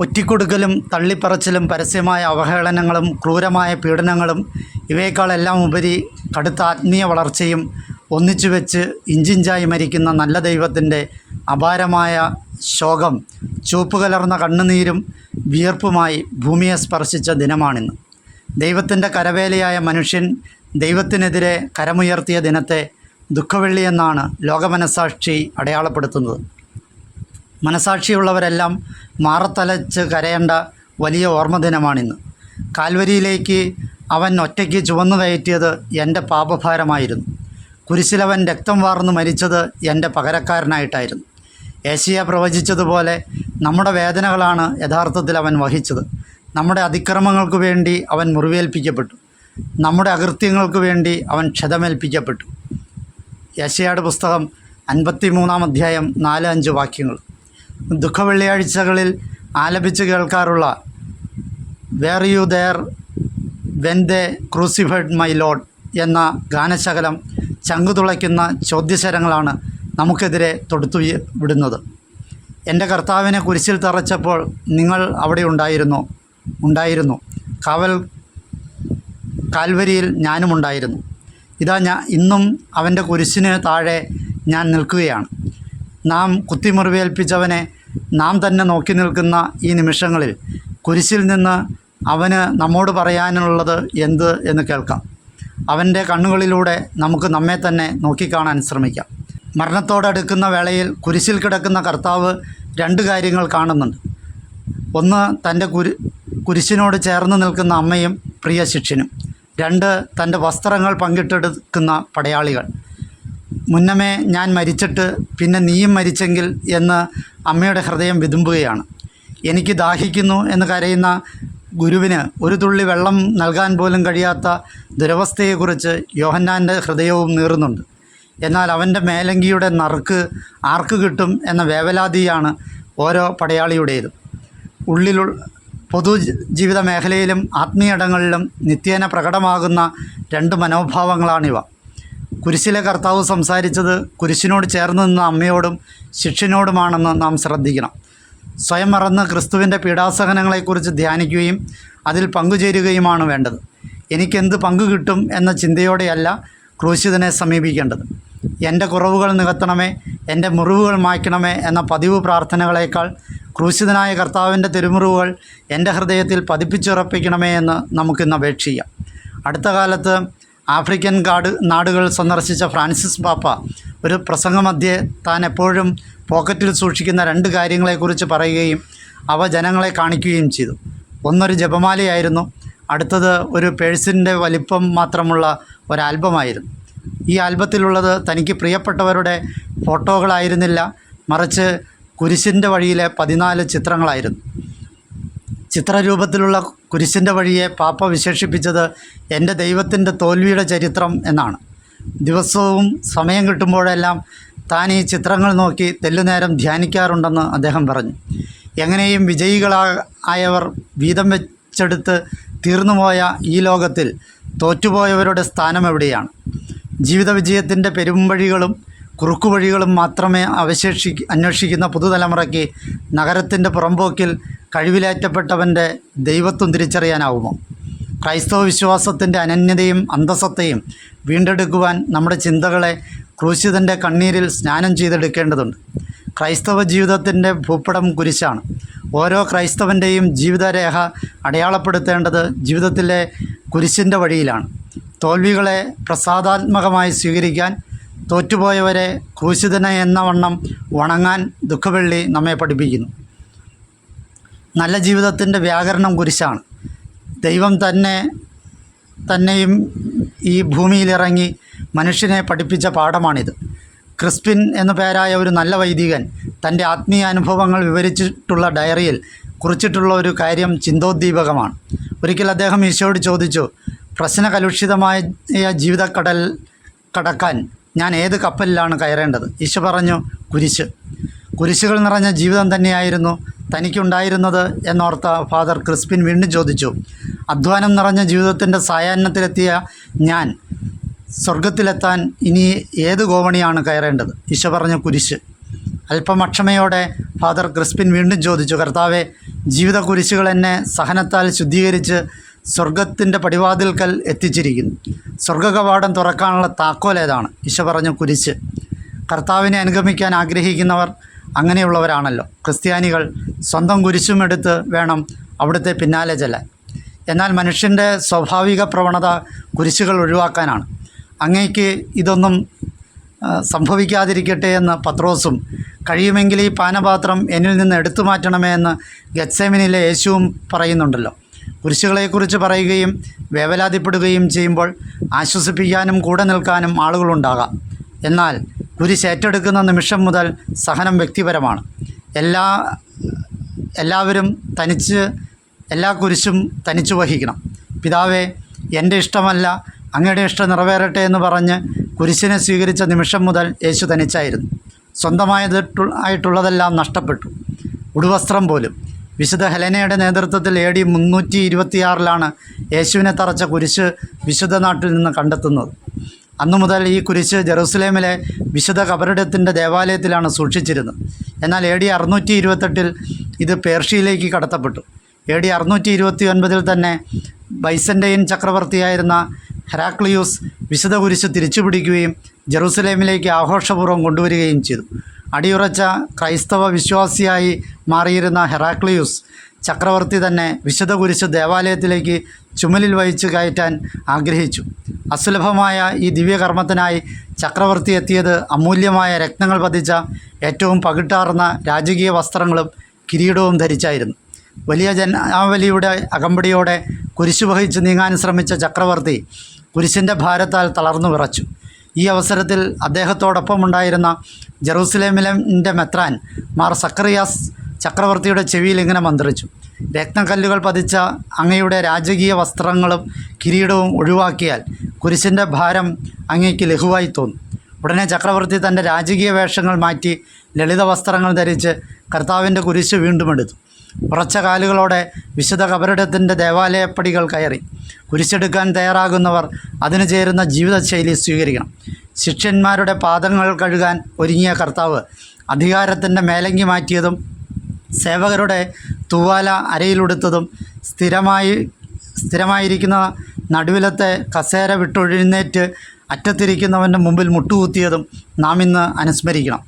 ഒറ്റിക്കൊടുക്കലും തള്ളിപ്പറച്ചിലും പരസ്യമായ അവഹേളനങ്ങളും ക്രൂരമായ പീഡനങ്ങളും ഇവയേക്കാളെല്ലാം ഉപരി കടുത്ത ആത്മീയ വളർച്ചയും ഒന്നിച്ചു വെച്ച് ഇഞ്ചിഞ്ചായി മരിക്കുന്ന നല്ല ദൈവത്തിന്റെ അപാരമായ ശോകം ചുവപ്പ് കലർന്ന കണ്ണുനീരും വിയർപ്പുമായി ഭൂമിയെ സ്പർശിച്ച ദിനമാണിന്ന്. ദൈവത്തിന്റെ കരവേലയായ മനുഷ്യൻ ദൈവത്തിനെതിരെ കരമുയർത്തിയ ദിനത്തെ ദുഃഖവെള്ളിയെന്നാണ് ലോകമനസാക്ഷി അടയാളപ്പെടുത്തുന്നത്. മനസാക്ഷിയുള്ളവരെല്ലാം മാറത്തലച്ച് കരയേണ്ട വലിയ ഓർമ്മ ദിനമാണിന്ന് കാൽവരിയിലേക്ക് അവൻ ഒറ്റയ്ക്ക് ചുവന്നു കയറ്റിയത് എന്റെ പാപഭാരമായിരുന്നു. കുരിശിലവൻ രക്തം വാർന്നു മരിച്ചത് എന്റെ പകരക്കാരനായിട്ടായിരുന്നു. ഏഷ്യ പ്രവചിച്ചതുപോലെ നമ്മുടെ വേദനകളാണ് യഥാർത്ഥത്തിൽ അവൻ വഹിച്ചത്. നമ്മുടെ അതിക്രമങ്ങൾക്ക് വേണ്ടി അവൻ മുറിവേൽപ്പിക്കപ്പെട്ടു. നമ്മുടെ അകൃത്യങ്ങൾക്ക് വേണ്ടി അവൻ ക്ഷതമേൽപ്പിക്കപ്പെട്ടു. യശയാട് പുസ്തകം അൻപത്തി മൂന്നാം അധ്യായം നാല് അഞ്ച് വാക്യങ്ങൾ. ദുഃഖവെള്ളിയാഴ്ചകളിൽ ആലപിച്ച് കേൾക്കാറുള്ള were you there when they crucified my Lord എന്ന ഗാനശകലം ചങ്കുതുളയ്ക്കുന്ന ചോദ്യശരങ്ങളാണ് നമുക്കെതിരെ തൊടുത്തു വിടുന്നത്. എന്റെ കർത്താവിനെ കുരിശിൽ തറച്ചപ്പോൾ നിങ്ങൾ അവിടെ ഉണ്ടായിരുന്നു ഉണ്ടായിരുന്നു. കാവൽ കാൽവരിയിൽ ഞാനും ഉണ്ടായിരുന്നു ഇതാ ഞാൻ ഇന്നും അവന്റെ കുരിശിന് താഴെ ഞാൻ നിൽക്കുകയാണ്. നാം കുത്തിമുറിവേൽപ്പിച്ചവനെ നാം തന്നെ നോക്കി നിൽക്കുന്ന ഈ നിമിഷങ്ങളിൽ കുരിശിൽ നിന്ന് അവന് നമ്മോട് പറയാനുള്ളത് എന്ത് എന്ന് കേൾക്കാം. അവന്റെ കണ്ണുകളിലൂടെ നമുക്ക് നമ്മെ തന്നെ നോക്കിക്കാണാൻ ശ്രമിക്കാം. മരണത്തോടടുക്കുന്ന വേളയിൽ കുരിശിൽ കിടക്കുന്ന കർത്താവ് രണ്ട് കാര്യങ്ങൾ കാണുന്നുണ്ട്. ഒന്ന് തന്റെ കുരി കുരിശിനോട് ചേർന്ന് നിൽക്കുന്ന അമ്മയും പ്രിയ ശിക്ഷനും രണ്ട് തന്റെ വസ്ത്രങ്ങൾ പങ്കിട്ടെടുക്കുന്ന പടയാളികൾ. മുന്നമേ ഞാൻ മരിച്ചിട്ട് പിന്നെ നീയും മരിച്ചെങ്കിൽ എന്ന് അമ്മയുടെ ഹൃദയം വിതുമ്പുകയാണ്. എനിക്ക് ദാഹിക്കുന്നു എന്ന് കരയുന്ന ഗുരുവിന് ഒരു തുള്ളി വെള്ളം നൽകാൻ പോലും കഴിയാത്ത ദുരവസ്ഥയെക്കുറിച്ച് യോഹന്നാന്റെ ഹൃദയവും നീറുന്നുണ്ട്. എന്നാൽ അവന്റെ മേലങ്കിയുടെ നറുക്ക് ആർക്ക് കിട്ടും എന്ന വേവലാതിയാണ് ഓരോ പടയാളിയുടേതും. ഉള്ളിലുള്ള പൊതു ജീവിത മേഖലയിലും ആത്മീയടങ്ങളിലും നിത്യേന പ്രകടമാകുന്ന രണ്ട് മനോഭാവങ്ങളാണിവ. കുരിശിലെ കർത്താവ് സംസാരിച്ചത് കുരിശിനോട് ചേർന്ന് നിന്ന അമ്മയോടും ശിക്ഷനോടുമാണെന്ന് നാം ശ്രദ്ധിക്കണം. സ്വയം മറന്ന് ക്രിസ്തുവിന്റെ പീഡാസഹനങ്ങളെക്കുറിച്ച് ധ്യാനിക്കുകയും അതിൽ പങ്കുചേരുകയുമാണ് വേണ്ടത്. എനിക്കെന്ത് പങ്കു കിട്ടും എന്ന ചിന്തയോടെയല്ല ക്രൂശിതനെ സമീപിക്കേണ്ടത്. എന്റെ കുറവുകൾ നികത്തണമേ എന്റെ മുറിവുകൾ മായ്ക്കണമേ എന്ന പതിവ് പ്രാർത്ഥനകളേക്കാൾ ക്രൂശിതനായ കർത്താവിന്റെ തിരുമുറിവുകൾ എന്റെ ഹൃദയത്തിൽ പതിപ്പിച്ചുറപ്പിക്കണമേ എന്ന് നമുക്കിന്ന് അപേക്ഷിക്കാം. അടുത്ത കാലത്ത് ആഫ്രിക്കൻ കാട് നാടുകൾ സന്ദർശിച്ച ഫ്രാൻസിസ് പാപ്പ ഒരു പ്രസംഗമധ്യേ താൻ എപ്പോഴും പോക്കറ്റിൽ സൂക്ഷിക്കുന്ന രണ്ട് കാര്യങ്ങളെക്കുറിച്ച് പറയുകയും അവ ജനങ്ങളെ കാണിക്കുകയും ചെയ്തു. ഒന്നൊരു ജപമാലയായിരുന്നു അടുത്തത് ഒരു പേഴ്സിന്റെ വലിപ്പം മാത്രമുള്ള ഒരു ആൽബമായിരുന്നു ഈ ആൽബത്തിലുള്ളത് തനിക്ക് പ്രിയപ്പെട്ടവരുടെ ഫോട്ടോകളായിരുന്നില്ല മറിച്ച് കുരിശിന്റെ വഴിയിലെ പതിനാല് ചിത്രങ്ങളായിരുന്നു. ചിത്രരൂപത്തിലുള്ള കുരിശിന്റെ വഴിയെ പാപ്പ വിശേഷിപ്പിച്ചത് എന്റെ ദൈവത്തിന്റെ തോൽവിയുടെ ചരിത്രം എന്നാണ്. ദിവസവും സമയം കിട്ടുമ്പോഴെല്ലാം താൻ ഈ ചിത്രങ്ങൾ നോക്കി തെല്ലുനേരം ധ്യാനിക്കാറുണ്ടെന്ന് അദ്ദേഹം പറഞ്ഞു. എങ്ങനെയും വിജയികളായവർ വീതം വെച്ചെടുത്ത് തീർന്നുപോയ ഈ ലോകത്തിൽ തോറ്റുപോയവരുടെ സ്ഥാനം എവിടെയാണ്? ജീവിത വിജയത്തിന്റെ പെരുമ്പഴികളും കുറുക്കുവഴികളും മാത്രമേ അവശേഷി അന്വേഷിക്കുന്ന പുതുതലമുറയ്ക്ക് നഗരത്തിന്റെ പുറമ്പോക്കിൽ കഴിവിലേറ്റപ്പെട്ടവന്റെ ദൈവത്വം തിരിച്ചറിയാനാവുമോ? ക്രൈസ്തവ വിശ്വാസത്തിന്റെ അനന്യതയും അന്തസ്സത്തെയും വീണ്ടെടുക്കുവാൻ നമ്മുടെ ചിന്തകളെ ക്രൂശിതന്റെ കണ്ണീരിൽ സ്നാനം ചെയ്തെടുക്കേണ്ടതുണ്ട്. ക്രൈസ്തവ ജീവിതത്തിന്റെ ഭൂപടം കുരിശാണ്. ഓരോ ക്രൈസ്തവന്റെയും ജീവിതരേഖ അടയാളപ്പെടുത്തേണ്ടത് ജീവിതത്തിലെ കുരിശിന്റെ വഴിയിലാണ്. തോൽവികളെ പ്രസാദാത്മകമായി സ്വീകരിക്കാൻ തോറ്റുപോയവരെ ക്രൂശിതന എന്ന വണ്ണം വണങ്ങാൻ ദുഃഖവെള്ളി നമ്മെ പഠിപ്പിക്കുന്നു. നല്ല ജീവിതത്തിന്റെ വ്യാകരണം കുരിശാണ്. ദൈവം തന്നെ തന്നെയും ഈ ഭൂമിയിലിറങ്ങി മനുഷ്യനെ പഠിപ്പിച്ച പാഠമാണിത്. ക്രിസ്പിൻ എന്നു പേരായ ഒരു നല്ല വൈദികൻ തന്റെ ആത്മീയ അനുഭവങ്ങൾ വിവരിച്ചിട്ടുള്ള ഡയറിയിൽ കുറിച്ചിട്ടുള്ള ഒരു കാര്യം ചിന്തോദ്ദീപകമാണ്. ഒരിക്കൽ അദ്ദേഹം ഈശോയോട് ചോദിച്ചു പ്രശ്നകലുഷിതമായ ജീവിതക്കടൽ കടക്കാൻ ഞാൻ ഏത് കപ്പലിലാണ് കയറേണ്ടത്? ഈശോ പറഞ്ഞു കുരിശ്. കുരിശുകൾ നിറഞ്ഞ ജീവിതം തന്നെയായിരുന്നു തനിക്കുണ്ടായിരുന്നത് എന്നോർത്ത ഫാദർ ക്രിസ്പിൻ വീണ്ടും ചോദിച്ചു. അധ്വാനം നിറഞ്ഞ ജീവിതത്തിന്റെ സായാഹ്നത്തിലെത്തിയ ഞാൻ സ്വർഗത്തിലെത്താൻ ഇനി ഏത് ഗോവണിയാണ് കയറേണ്ടത്? ഈശോ പറഞ്ഞു കുരിശ്. അല്പമക്ഷമയോടെ ഫാദർ ക്രിസ്പിൻ വീണ്ടും ചോദിച്ചു കർത്താവെ ജീവിത കുരിശുകൾ എന്നെ സഹനത്താൽ ശുദ്ധീകരിച്ച് സ്വർഗത്തിന്റെ പടിവാതിൽക്കൽ എത്തിച്ചിരിക്കുന്നു. സ്വർഗകവാടം തുറക്കാനുള്ള താക്കോൽ ഏതാണ്? ഈശോ പറഞ്ഞു കുരിശ്. കർത്താവിനെ അനുഗമിക്കാൻ ആഗ്രഹിക്കുന്നവർ അങ്ങനെയുള്ളവരാണല്ലോ. ക്രിസ്ത്യാനികൾ സ്വന്തം കുരിശുമെടുത്ത് വേണം അവിടുത്തെ പിന്നാലെ ചെല്ലാൻ. എന്നാൽ മനുഷ്യന്റെ സ്വാഭാവിക പ്രവണത കുരിശുകൾ ഒഴിവാക്കാനാണ്. അങ്ങേക്ക് ഇതൊന്നും സംഭവിക്കാതിരിക്കട്ടെ എന്ന് പത്രോസും കഴിയുമെങ്കിൽ ഈ പാനപാത്രം എന്നിൽ നിന്ന് എടുത്തു മാറ്റണമേ എന്ന് ഗത്സേമിനിലെ യേശുവും പറയുന്നുണ്ടല്ലോ. കുരിശുകളെക്കുറിച്ച് പറയുകയും വേവലാതിപ്പെടുകയും ചെയ്യുമ്പോൾ ആശ്വസിപ്പിക്കാനും കൂടെ നിൽക്കാനും ആളുകളുണ്ടാകാം. എന്നാൽ കുരിശ് ഏറ്റെടുക്കുന്ന നിമിഷം മുതൽ സഹനം വ്യക്തിപരമാണ്. എല്ലാ എല്ലാവരും തനിച്ച് എല്ലാ കുരിശും തനിച്ചു വഹിക്കണം. പിതാവേ എന്റെ ഇഷ്ടമല്ല അങ്ങയുടെ ഇഷ്ടം നിറവേറട്ടെ എന്ന് പറഞ്ഞ് കുരിശിനെ സ്വീകരിച്ച നിമിഷം മുതൽ യേശു തനിച്ചായിരുന്നു. സ്വന്തമായത് ആയിട്ടുള്ളതെല്ലാം നഷ്ടപ്പെട്ടു. ഉടുവസ്ത്രം പോലും വിശുദ്ധ ഹെലനയുടെ നേതൃത്വത്തിൽ എ ഡി മുന്നൂറ്റി ഇരുപത്തിയാറിലാണ് യേശുവിനെ തറച്ച കുരിശ് വിശുദ്ധ നാട്ടിൽ നിന്ന് കണ്ടെത്തുന്നത്. അന്നു മുതൽ ഈ കുരിശ് ജെറൂസലേമിലെ വിശുദ്ധ കബറിടത്തിന്റെ ദേവാലയത്തിലാണ് സൂക്ഷിച്ചിരുന്നത്. എന്നാൽ എ ഡി അറുന്നൂറ്റി ഇരുപത്തെട്ടിൽ ഇത് പേർഷ്യയിലേക്ക് കടത്തപ്പെട്ടു. എ ഡി അറുന്നൂറ്റി ഇരുപത്തി ഒൻപതിൽ തന്നെ ബൈസന്റെയിൻ ചക്രവർത്തിയായിരുന്ന ഹെറാക്ലിയൂസ് വിശുദ്ധ കുരിശ് തിരിച്ചുപിടിക്കുകയും ജെറൂസലേമിലേക്ക് ആഘോഷപൂർവം കൊണ്ടുവരികയും ചെയ്തു. അടിയുറച്ച ക്രൈസ്തവ വിശ്വാസിയായി മാറിയിരുന്ന ഹെറാക്ലിയൂസ് ചക്രവർത്തി തന്നെ വിശുദ്ധ കുരിശ് ദേവാലയത്തിലേക്ക് ചുമലിൽ വഹിച്ചു കയറ്റാൻ ആഗ്രഹിച്ചു. അസുലഭമായ ഈ ദിവ്യകർമ്മത്തിനായി ചക്രവർത്തി എത്തിയത് അമൂല്യമായ രത്നങ്ങൾ പതിച്ച ഏറ്റവും പകിട്ടാർന്ന രാജകീയ വസ്ത്രങ്ങളും കിരീടവും ധരിച്ചായിരുന്നു. വലിയ ജനാവലിയുടെ അകമ്പടിയോടെ കുരിശു വഹിച്ച് നീങ്ങാൻ ശ്രമിച്ച ചക്രവർത്തി കുരിശിന്റെ ഭാരത്താൽ തളർന്നു വിറച്ചു. ഈ അവസരത്തിൽ അദ്ദേഹത്തോടൊപ്പം ഉണ്ടായിരുന്ന ജെറൂസലേമിലെ മെത്രാൻ മാർ സക്കറിയാസ് ചക്രവർത്തിയുടെ ചെവിയിൽ ഇങ്ങനെ മന്ത്രിച്ചു. രത്നക്കല്ലുകൾ പതിച്ച അങ്ങയുടെ രാജകീയ വസ്ത്രങ്ങളും കിരീടവും ഒഴിവാക്കിയാൽ കുരിശിന്റെ ഭാരം അങ്ങയ്ക്ക് ലഘുവായി തോന്നും. ഉടനെ ചക്രവർത്തി തന്റെ രാജകീയ വേഷങ്ങൾ മാറ്റി ലളിത വസ്ത്രങ്ങൾ ധരിച്ച് കർത്താവിന്റെ കുരിശ് വീണ്ടും എടുത്തു. ഉറച്ച കാലുകളോടെ വിശുദ്ധ കബറിടത്തിന്റെ ദേവാലയപ്പടികൾ കയറി. കുരിശെടുക്കാൻ തയ്യാറാകുന്നവർ അതിന് ചേരുന്ന ജീവിതശൈലി സ്വീകരിക്കണം. ശിഷ്യന്മാരുടെ പാദങ്ങൾ കഴുകാൻ ഒരുങ്ങിയ കർത്താവ് അധികാരത്തിന്റെ മേലങ്കി മാറ്റിയതും സേവകരുടെ തൂവാല അരയിലുടുത്തതും സ്ഥിരമായി സ്ഥിരമായിരിക്കുന്ന നടുവിലത്തെ കസേര വിട്ടൊഴുന്നേറ്റ് അറ്റത്തിരിക്കുന്നവന്റെ മുമ്പിൽ മുട്ടുകുത്തിയതും നാം ഇന്ന് അനുസ്മരിക്കണം.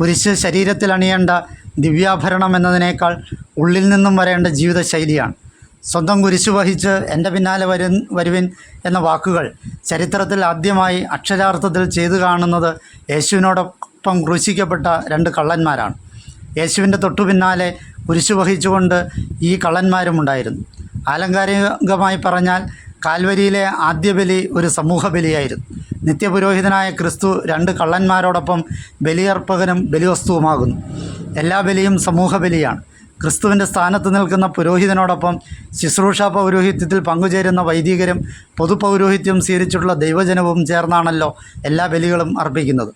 കുരിശ് ശരീരത്തിൽ അണിയേണ്ട ദിവ്യാഭരണം എന്നതിനേക്കാൾ ഉള്ളിൽ നിന്നും വരേണ്ട ജീവിതശൈലിയാണ്. സ്വന്തം കുരിശു വഹിച്ച് എന്റെ പിന്നാലെ വരു വരുവിൻ എന്ന വാക്കുകൾ ചരിത്രത്തിൽ ആദ്യമായി അക്ഷരാർത്ഥത്തിൽ ചെയ്തു കാണുന്നത് യേശുവിനോടൊപ്പം ക്രൂശിക്കപ്പെട്ട രണ്ട് കള്ളന്മാരാണ്. യേശുവിന്റെ തൊട്ടു പിന്നാലെ കുരിശു വഹിച്ചുകൊണ്ട് ഈ കള്ളന്മാരുമുണ്ടായിരുന്നു ആലങ്കാരികമായി പറഞ്ഞാൽ കാൽവരിയിലെ ആദ്യ ബലി ഒരു സമൂഹ ബലിയായിരുന്നു. നിത്യപുരോഹിതനായ ക്രിസ്തു രണ്ട് കള്ളന്മാരോടൊപ്പം ബലിയർപ്പകനും ബലിവസ്തുവുമാകുന്നു. എല്ലാ ബലിയും സമൂഹ ബലിയാണ്. ക്രിസ്തുവിന്റെ സ്ഥാനത്ത് നിൽക്കുന്ന പുരോഹിതനോടൊപ്പം ശുശ്രൂഷ പൗരോഹിത്യത്തിൽ പങ്കുചേരുന്ന വൈദികരും പൊതുപൗരോഹിത്യം സ്വീകരിച്ചിട്ടുള്ള ദൈവജനവും ചേർന്നാണല്ലോ എല്ലാ ബലികളും അർപ്പിക്കുന്നത്.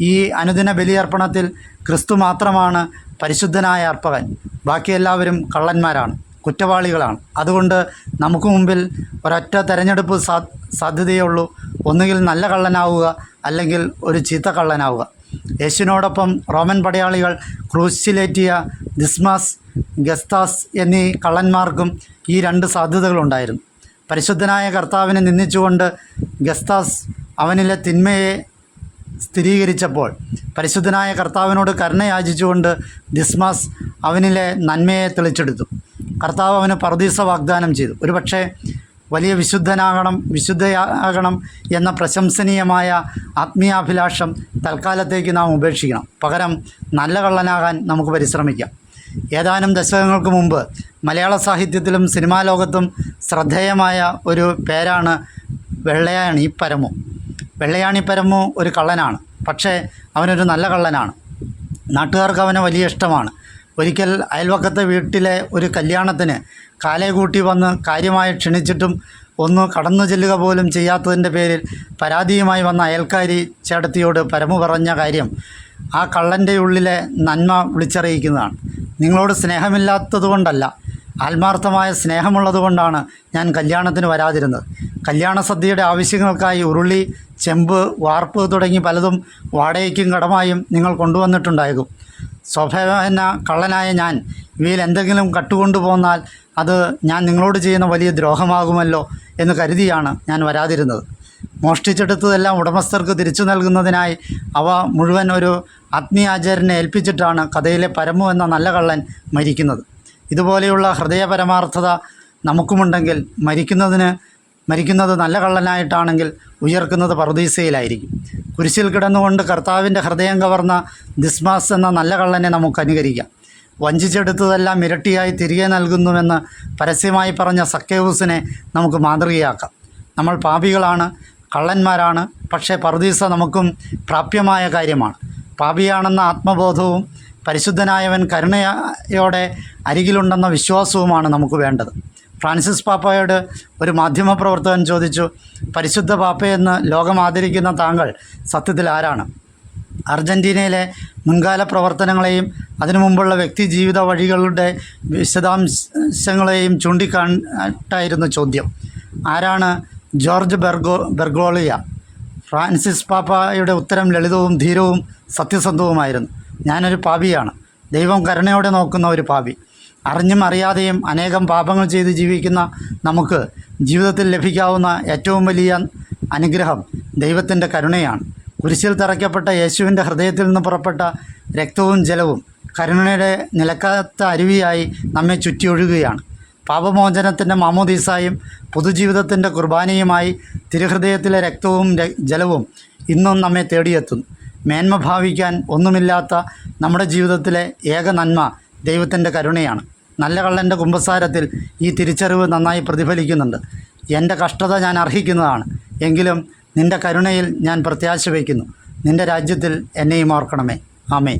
ഈ അനുദിന ബലിയർപ്പണത്തിൽ ക്രിസ്തു മാത്രമാണ് പരിശുദ്ധനായ അർപ്പകൻ. ബാക്കി എല്ലാവരും കള്ളന്മാരാണ്. കുറ്റവാളികളാണ്. അതുകൊണ്ട് നമുക്ക് മുമ്പിൽ ഒരൊറ്റ തെരഞ്ഞെടുപ്പ് സാ സാധ്യതയേ ഉള്ളൂ ഒന്നുകിൽ നല്ല കള്ളനാവുക അല്ലെങ്കിൽ ഒരു ചീത്ത കള്ളനാവുക. യേശുവിനോടൊപ്പം റോമൻ പടയാളികൾ ക്രൂശിലേറ്റിയ ദിസ്മാസ് ഗസ്താസ് എന്നീ കള്ളന്മാർക്കും ഈ രണ്ട് സാധ്യതകളുണ്ടായിരുന്നു. പരിശുദ്ധനായ കർത്താവിനെ നിന്ദിച്ചുകൊണ്ട് ഗസ്താസ് അവനിലെ തിന്മയെ സ്ഥിരീകരിച്ചപ്പോൾ പരിശുദ്ധനായ കർത്താവിനോട് കരുണ ദിസ്മസ് ദിസ്മാസ് അവനിലെ നന്മയെ തെളിച്ചെടുത്തു. കർത്താവ് അവന് പർദീസ വാഗ്ദാനം ചെയ്തു. ഒരുപക്ഷെ വലിയ വിശുദ്ധനാകണം വിശുദ്ധയാകണം എന്ന പ്രശംസനീയമായ ആത്മീയാഭിലാഷം തൽക്കാലത്തേക്ക് നാം ഉപേക്ഷിക്കണം. പകരം നല്ല കള്ളനാകാൻ നമുക്ക് പരിശ്രമിക്കാം. ഏതാനും ദശകങ്ങൾക്ക് മുമ്പ് മലയാള സാഹിത്യത്തിലും സിനിമാ ലോകത്തും ശ്രദ്ധേയമായ ഒരു പേരാണ് വെള്ളയാണി പരമു. വെള്ളയാണി പരമു ഒരു കള്ളനാണ്. പക്ഷേ അവനൊരു നല്ല കള്ളനാണ്. നാട്ടുകാർക്ക് അവനെ വലിയ ഇഷ്ടമാണ്. ഒരിക്കൽ അയൽവക്കത്തെ വീട്ടിലെ ഒരു കല്യാണത്തിന് കാലേ കൂട്ടി വന്ന് കാര്യമായി ക്ഷണിച്ചിട്ടും ഒന്ന് കടന്നു ചെല്ലുക പോലും ചെയ്യാത്തതിന്റെ പേരിൽ പരാതിയുമായി വന്ന അയൽക്കാരി ചേട്ടത്തിയോട് പരമു പറഞ്ഞ കാര്യം ആ കള്ളന്റെ ഉള്ളിലെ നന്മ വിളിച്ചറിയിക്കുന്നതാണ്. നിങ്ങളോട് സ്നേഹമില്ലാത്തതുകൊണ്ടല്ല ആത്മാർത്ഥമായ സ്നേഹമുള്ളതുകൊണ്ടാണ് ഞാൻ കല്യാണത്തിന് വരാതിരുന്നത്. കല്യാണ സദ്യയുടെ ആവശ്യങ്ങൾക്കായി ഉരുളി ചെമ്പ് വാർപ്പ് തുടങ്ങി പലതും വാടകയ്ക്കും കടമായും നിങ്ങൾ കൊണ്ടുവന്നിട്ടുണ്ടാകും സ്വഭാവന കള്ളനായ ഞാൻ ഇവയിൽ എന്തെങ്കിലും കട്ടുകൊണ്ടു പോന്നാൽ അത് ഞാൻ നിങ്ങളോട് ചെയ്യുന്ന വലിയ ദ്രോഹമാകുമല്ലോ എന്ന് കരുതിയാണ് ഞാൻ വരാതിരുന്നത്. മോഷ്ടിച്ചെടുത്തതെല്ലാം ഉടമസ്ഥർക്ക് തിരിച്ചു നൽകുന്നതിനായി അവ മുഴുവൻ ഒരു ആത്മീയാചാര്യനെ ഏൽപ്പിച്ചിട്ടാണ് കഥയിലെ പരമു എന്ന നല്ല കള്ളൻ മരിക്കുന്നത്. ഇതുപോലെയുള്ള ഹൃദയ പരമാർത്ഥത നമുക്കുമുണ്ടെങ്കിൽ മരിക്കുന്നതിന് മരിക്കുന്നത് നല്ല കള്ളനായിട്ടാണെങ്കിൽ ഉയർക്കുന്നത് പറുദീസയിലായിരിക്കും. കുരിശിൽ കിടന്നുകൊണ്ട് കർത്താവിന്റെ ഹൃദയം കവർന്ന ദിസ്മാസ് എന്ന നല്ല കള്ളനെ നമുക്ക് അനുകരിക്കാം. വഞ്ചിച്ചെടുത്തതെല്ലാം ഇരട്ടിയായി തിരികെ നൽകുന്നുവെന്ന് പരസ്യമായി പറഞ്ഞ സക്കേവൂസിനെ നമുക്ക് മാതൃകയാക്കാം. നമ്മൾ പാപികളാണ് കള്ളന്മാരാണ് പക്ഷേ പറുദീസ നമുക്കും പ്രാപ്യമായ കാര്യമാണ്. പാപിയാണെന്ന ആത്മബോധവും പരിശുദ്ധനായവൻ കരുണയോടെ അരികിലുണ്ടെന്ന വിശ്വാസവുമാണ് നമുക്ക് വേണ്ടത്. ഫ്രാൻസിസ് പാപ്പയോട് ഒരു മാധ്യമപ്രവർത്തകൻ ചോദിച്ചു പരിശുദ്ധ പാപ്പയെന്ന് ലോകം ആദരിക്കുന്ന താങ്കൾ സത്യത്തിൽ ആരാണ്? അർജന്റീനയിലെ മുൻകാല പ്രവർത്തനങ്ങളെയും അതിനു മുമ്പുള്ള വ്യക്തി ജീവിത വഴികളുടെ വിശദാംശങ്ങളെയും ചൂണ്ടിക്കാട്ടായിരുന്നു ചോദ്യം. ആരാണ് ജോർജ് ബെർഗോ ബെർഗോളിയ? ഫ്രാൻസിസ് പാപ്പയുടെ ഉത്തരം ലളിതവും ധീരവും സത്യസന്ധവുമായിരുന്നു. ഞാനൊരു പാപിയാണ്. ദൈവം കരുണയോടെ നോക്കുന്ന ഒരു പാപി. അറിഞ്ഞും അറിയാതെയും അനേകം പാപങ്ങൾ ചെയ്ത് ജീവിക്കുന്ന നമുക്ക് ജീവിതത്തിൽ ലഭിക്കാവുന്ന ഏറ്റവും വലിയ അനുഗ്രഹം ദൈവത്തിന്റെ കരുണയാണ്. കുരിശിൽ തറയ്ക്കപ്പെട്ട യേശുവിന്റെ ഹൃദയത്തിൽ നിന്ന് പുറപ്പെട്ട രക്തവും ജലവും കരുണയുടെ നിലക്കാത്ത അരുവിയായി നമ്മെ ചുറ്റിയൊഴുകുകയാണ് പാപമോചനത്തിന്റെ മാമോദീസായും പൊതുജീവിതത്തിന്റെ കുർബാനയുമായി തിരുഹൃദയത്തിലെ രക്തവും ജലവും ഇന്നും നമ്മെ തേടിയെത്തുന്നു. മേന്മ ഭാവിക്കാൻ ഒന്നുമില്ലാത്ത നമ്മുടെ ജീവിതത്തിലെ ഏക നന്മ ദൈവത്തിന്റെ കരുണയാണ്. നല്ല കള്ളന്റെ കുമ്പസാരത്തിൽ ഈ തിരിച്ചറിവ് നന്നായി പ്രതിഫലിക്കുന്നുണ്ട്. എന്റെ കഷ്ടത ഞാൻ അർഹിക്കുന്നതാണ്. എങ്കിലും നിന്റെ കരുണയിൽ ഞാൻ പ്രത്യാശ വയ്ക്കുന്നു. നിന്റെ രാജ്യത്തിൽ എന്നെയും ഓർക്കണമേ. ആമേ